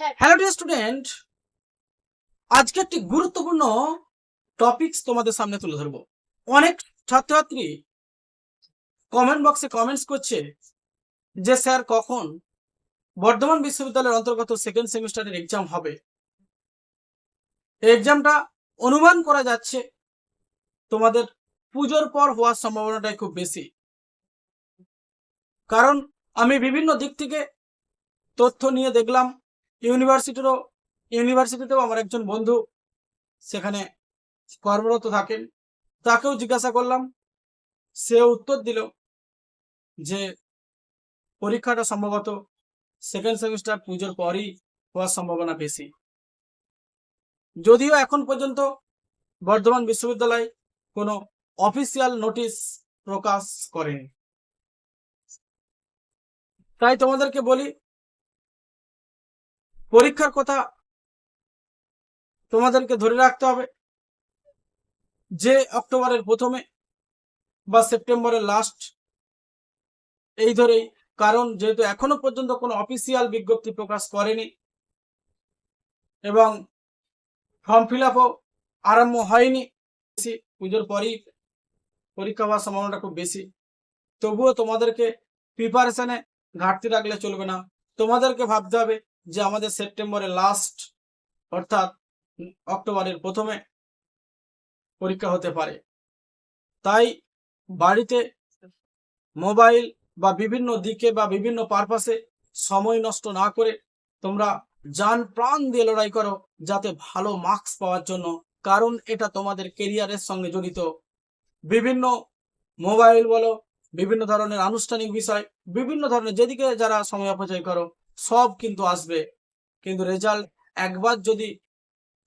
Hello dear student আজকে একটি গুরুত্বপূর্ণ টপিকস তোমাদের সামনে তুলে ধরবো। অনেক ছাত্রছাত্রী কমেন্ট বক্সে কমেন্টস করছে যে, স্যার, কখন বর্ধমান বিশ্ববিদ্যালয়ের অন্তর্গত সেকেন্ড সেমিস্টারের এক্সাম হবে? এক্সামটা অনুমান করা যাচ্ছে তোমাদের পুজোর পর হওয়ার সম্ভাবনাটাই খুব বেশি। কারণ আমি বিভিন্ন দিক থেকে তথ্য নিয়ে দেখলাম ইউনিভার্সিটিরও, ইউনিভার্সিটিতেও আমার একজন বন্ধু সেখানে কর্মরত থাকেন। তাকেও জিজ্ঞাসা করলাম সে উত্তর দিল যে পরীক্ষাটা সম্ভবত সেকেন্ড সেমিস্টার পুজোর পরই হওয়ার সম্ভাবনা বেশি। যদিও এখন পর্যন্ত বর্ধমান বিশ্ববিদ্যালয় কোনো অফিসিয়াল নোটিশ প্রকাশ করেনি। তাই তোমাদেরকে বলি পরীক্ষার কথা তোমাদেরকে ধরে রাখতে হবে যে অক্টোবরের প্রথমে বা সেপ্টেম্বরের লাস্ট এই ধরেই, কারণ যেহেতু এখনও পর্যন্ত কোনো অফিসিয়াল বিজ্ঞপ্তি প্রকাশ করেনি এবং ফর্ম ফিল আপও আরম্ভ হয়নি বেশি পুজোর পরই পরীক্ষা হওয়ার সম্ভাবনাটা খুব বেশি। তবুও তোমাদেরকে প্রিপারেশনে ঘাটতি রাখলে চলবে না। তোমাদেরকে ভাবতে হবে যে আমাদের সেপ্টেম্বরের লাস্ট অর্থাৎ অক্টোবরের প্রথমে পরীক্ষা হতে পারে। তাই বাড়িতে মোবাইল বা বিভিন্ন দিকে বা বিভিন্ন পারপাসে সময় নষ্ট না করে তোমরা যান প্রাণ দিয়ে লড়াই করো, যাতে ভালো মার্কস পাওয়ার জন্য। কারণ এটা তোমাদের কেরিয়ারের সঙ্গে জড়িত। বিভিন্ন মোবাইল বলো, বিভিন্ন ধরনের আনুষ্ঠানিক বিষয়, বিভিন্ন ধরনের যেদিকে যারা সময় অপচয় করো সব কিন্তু আসবে। কিন্তু রেজাল্ট একবার যদি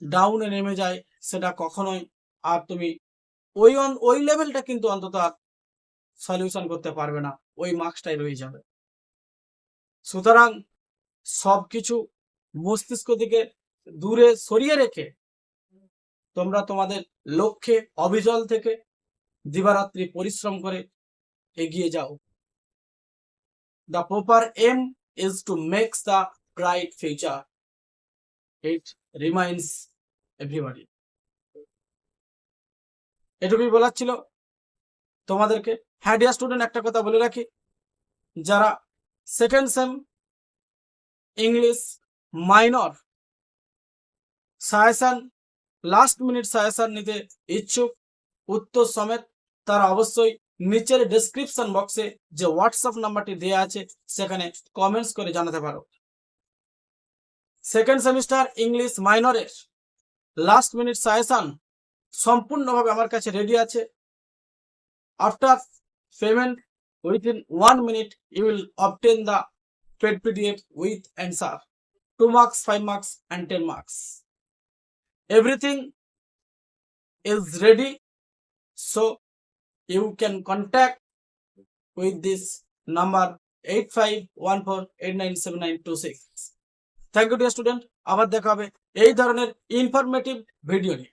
ডাউনে নেমে যায়, সেটা কখনোই আর তুমি ওই ওই লেভেলটা কিন্তু অন্তত আর সলিউশন করতে পারবে না। ওই মার্কসটাই রয়ে যাবে। সুতরাং সবকিছু মস্তিষ্ক থেকে দূরে সরিয়ে রেখে তোমরা তোমাদের লক্ষ্যে অবিজল থেকে দিবারাত্রি পরিশ্রম করে এগিয়ে যাও। The proper M is to make the bright future. It reminds everybody. এটুকুই বলার ছিল তোমাদেরকে হ্যাঁ ডিয়ার স্টুডেন্ট একটা কথা বলে রাখি যারা second sem English minor suggestion last minute suggestion নিতে ইচ্ছুক, উত্তর সমেত তারা অবশ্যই নিচের ডেসক্রিপশন বক্সে যে হোয়াটসঅ্যাপ নাম্বারটি দেওয়া আছে, সেখানে কমেন্টস করে জানাতে পারো। সেকেন্ড সেমিস্টার ইংলিশ মাইনরের লাস্ট মিনিট সাজেশন সম্পূর্ণভাবে আমার কাছে রেডি আছে। After payment within one minute you will obtain the paid PDF with answer to marks five marks and ten marks everything is ready so you can contact with this number 8514897926 thank you dear student আবার দেখা হবে এই ধরনের informative video নিয়ে।